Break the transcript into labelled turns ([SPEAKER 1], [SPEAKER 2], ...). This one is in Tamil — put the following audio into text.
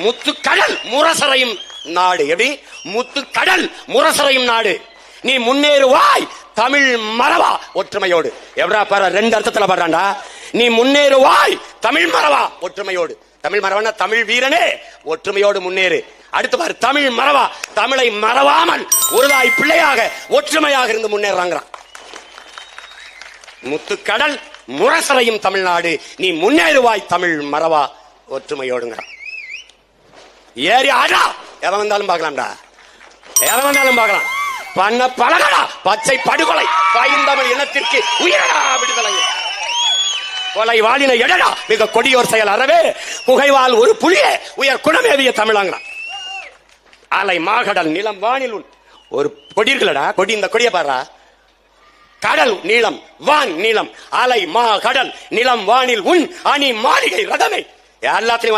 [SPEAKER 1] முத்துக்கடல் முரசரையும் நாடு. எப்படி? முத்துக்கடல் முரசரையும் நாடு. நீ முன்னேறுவாய் தமிழ் மரவா ஒற்றுமையோடு. எவ்வளா பாரு ரெண்டு அர்த்தத்துல பாடுறாண்டா நீ முன்னேறுவாய் தமிழ் மரவா ஒற்றுமையோடு. தமிழ் மரவனா தமிழ் வீரனே ஒற்றுமையோடு முன்னேறு. அடுத்து பாரு தமிழ் மரவா தமிழை மறவாமல் ஒருதாய் பிள்ளையாக ஒற்றுமையாக இருந்து முன்னேறாங்கிறான். முத்துக்கடல் முரசரையும் தமிழ்நாடு. நீ முன்னேறுவாய் தமிழ் மறவா ஒற்றுமையோடுங்கிறான். ஏறி ஆடா. எவன் வந்தாலும் பார்க்கலாம்டா. எவன் வந்தாலும் பார்க்கலாம். பண்ண பழகடா. பச்சை படுகொலை. பாய்ந்தமிழ் இனத்திற்கு உயிரடா விடுதலை. கொலை வாழின எடடா. மிக கொடியோர் செயல் அறவே. புகைவால் ஒரு புலியே. உயர் குணமேவிய தமிழாங்கிறான் அலை மாகடல் நிலம் வானில் உன். ஒரு கொடி இருக்குல்லடா. கொடி இந்த கொடியை பாடுறா கடல் நீளம் வான் நீளம். அலை மா கடல் நிலம் வானில் உன். அணி மாளிகை ரதமே. எல்லாத்திலையும்